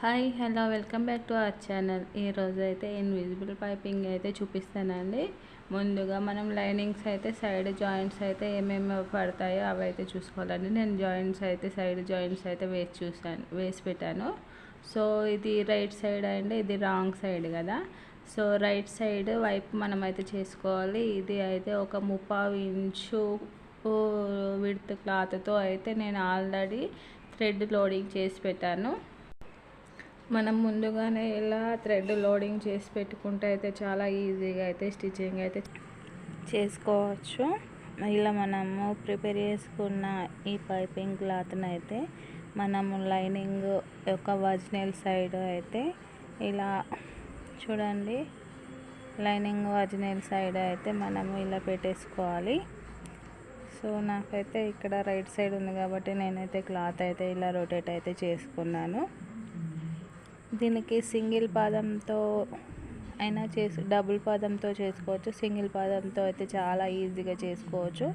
Hi hello welcome back to our channel. ఈరోజు అయితే invisible piping అయితే చూపిస్తానండి. ముందుగా మనం లైనింగ్స్ అయితే సైడ్ జాయింట్స్ అయితే ఏమేమి పడతాయో అవి అయితే చూసుకోవాలండి. నేను జాయింట్స్ అయితే సైడ్ జాయింట్స్ అయితే వేసి చూసాను వేసి పెట్టాను. సో ఇది రైట్ సైడ్ అండి ఇది రాంగ్ సైడ్ కదా. సో రైట్ సైడ్ వైపు మనం అయితే చేసుకోవాలి. ఇది అయితే ఒక ముప్పావు ఇంచు విడ్త్ క్లాత్తో అయితే నేను ఆల్రెడీ థ్రెడ్ లోడింగ్ చేసి పెట్టాను. మనం ముందుగానే ఇలా థ్రెడ్ లోడింగ్ చేసి పెట్టుకుంటే అయితే చాలా ఈజీగా అయితే స్టిచ్చింగ్ అయితే చేసుకోవచ్చు. ఇలా మనము ప్రిపేర్ చేసుకున్న ఈ పైపింగ్ క్లాత్ని అయితే మనము లైనింగ్ యొక్క ఒరిజినల్ సైడ్ అయితే ఇలా చూడండి. లైనింగ్ ఒరిజినల్ సైడ్ అయితే మనము ఇలా పెట్టేసుకోవాలి. సో నాకైతే ఇక్కడ రైట్ సైడ్ ఉంది కాబట్టి నేనైతే క్లాత్ అయితే ఇలా రొటేట్ అయితే చేసుకున్నాను. దీనికి సింగిల్ పాదంతో అయినా చేసి డబుల్ పాదంతో చేసుకోవచ్చు. సింగిల్ పాదంతో అయితే చాలా ఈజీగా చేసుకోవచ్చు.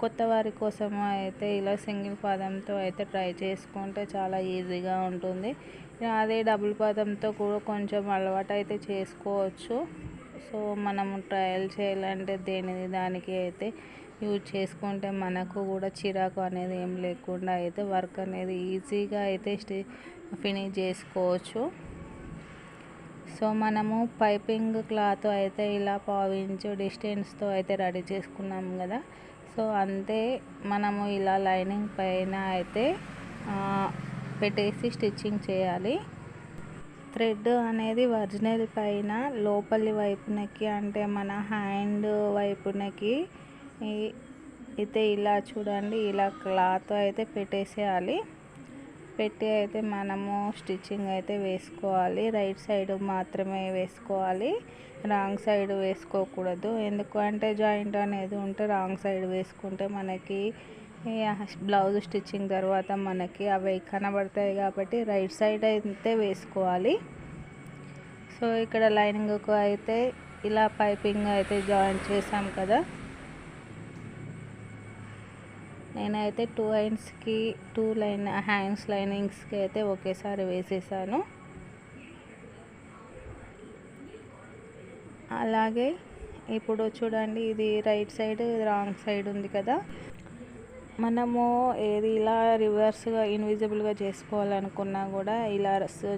కొత్త వారి కోసం అయితే ఇలా సింగిల్ పాదంతో అయితే ట్రై చేసుకుంటే చాలా ఈజీగా ఉంటుంది. అదే డబుల్ పాదంతో కూడా కొంచెం అలవాటు అయితే చేసుకోవచ్చు. సో మనం ట్రయల్ చేయాలంటే దేనిది దానికి అయితే యూజ్ చేసుకుంటే మనకు కూడా చిరాకు అనేది ఏం లేకుండా అయితే వర్క్ అనేది ఈజీగా అయితే ఫినిష్ చేసుకోవచ్చు. సో మనము పైపింగ్ క్లాత్ అయితే ఇలా పావించు డిస్టెన్స్తో అయితే రెడీ చేసుకున్నాం కదా. సో అంతే మనము ఇలా లైనింగ్ పైన అయితే పెట్టేసి స్టిచ్చింగ్ చేయాలి. థ్రెడ్ అనేది ఒరిజినల్ పైన లోపలి వైపునకి అంటే మన హ్యాండ్ వైపునకి అయితే ఇలా చూడండి ఇలా క్లాత్ అయితే పెట్టేసేయాలి. పెట్టి అయితే మనము స్టిచ్చింగ్ అయితే వేసుకోవాలి. రైట్ సైడ్ మాత్రమే వేసుకోవాలి. రాంగ్ సైడ్ వేసుకోకూడదు. ఎందుకంటే జాయింట్ అనేది ఉంటే రాంగ్ సైడ్ వేసుకుంటే మనకి బ్లౌజ్ స్టిచ్చింగ్ తర్వాత మనకి అవి కనబడతాయి కాబట్టి రైట్ సైడ్ అయితే వేసుకోవాలి. సో ఇక్కడ లైనింగ్కు అయితే ఇలా పైపింగ్ అయితే జాయిన్ చేసాం కదా. నేనైతే టూ హ్యాండ్స్కి టూ లైన్ హ్యాండ్స్ లైనింగ్స్కి అయితే ఒకేసారి వేసేసాను. అలాగే ఇప్పుడు చూడండి ఇది రైట్ సైడ్ రాంగ్ సైడ్ ఉంది కదా. మనము ఏది ఇలా రివర్స్గా ఇన్విజిబుల్గా చేసుకోవాలనుకున్నా కూడా ఇలా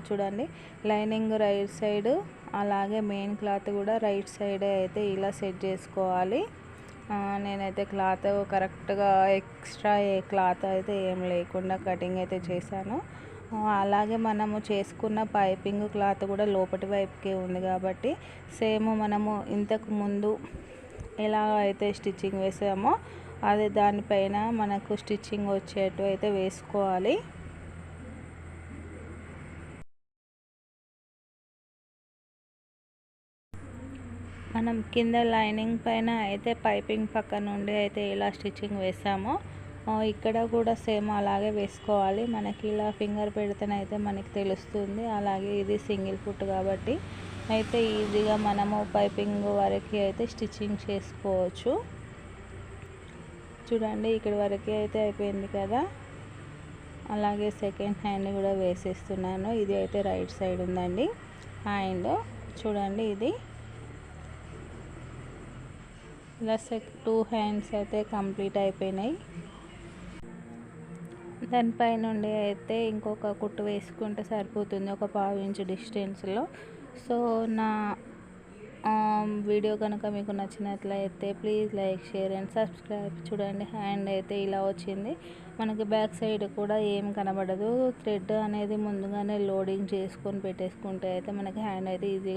చూడండి లైనింగ్ రైట్ సైడ్ అలాగే మెయిన్ క్లాత్ కూడా రైట్ సైడే అయితే ఇలా సెట్ చేసుకోవాలి. నేనైతే క్లాత్ కరెక్ట్గా ఎక్స్ట్రా ఏ క్లాత్ అయితే ఏం లేకుండా కటింగ్ అయితే చేశాను. అలాగే మనము చేసుకున్న పైపింగ్ క్లాత్ కూడా లోపటి వైపుకే ఉంది కాబట్టి సేమ్ మనము ఇంతకు ముందు ఎలా అయితే స్టిచ్చింగ్ వేసామో అదే దానిపైన మనకు స్టిచ్చింగ్ వచ్చేట్టు అయితే వేసుకోవాలి. మనం కింద లైనింగ్ పైన అయితే పైపింగ్ పక్క నుండి అయితే ఇలా స్టిచ్చింగ్ వేసామో. ఇక్కడ కూడా సేమ్ అలాగే వేసుకోవాలి. మనకి ఇలా ఫింగర్ పెడితేనైతే మనకి తెలుస్తుంది. అలాగే ఇది సింగిల్ ఫుట్ కాబట్టి అయితే ఈజీగా మనము పైపింగ్ వరకు అయితే స్టిచ్చింగ్ చేసుకోవచ్చు. చూడండి ఇక్కడ వరకు అయితే అయిపోయింది కదా. అలాగే సెకండ్ హ్యాండ్ కూడా వేసేస్తున్నాను. ఇది అయితే రైట్ సైడ్ ఉందండి. హ్యాండ్ చూడండి ఇది ఇలా సెక్ టూ హ్యాండ్స్ అయితే కంప్లీట్ అయిపోయినాయి. దానిపై నుండి అయితే ఇంకొక కుట్టు వేసుకుంటే సరిపోతుంది ఒక పావు ఇంచు డిస్టెన్స్లో సో నా వీడియో కనుక మీకు నచ్చినట్లయితే please like share and subscribe చూడండి హ్యాండ్ అయితే ఇలా వచ్చింది. మనకి బ్యాక్ సైడ్ కూడా ఏం కనబడదు. థ్రెడ్ అనేది ముందుగానే లోడింగ్ చేసుకొని పెట్టేసుకుంటే అయితే మనకి హ్యాండ్ అయితే ఈజీగా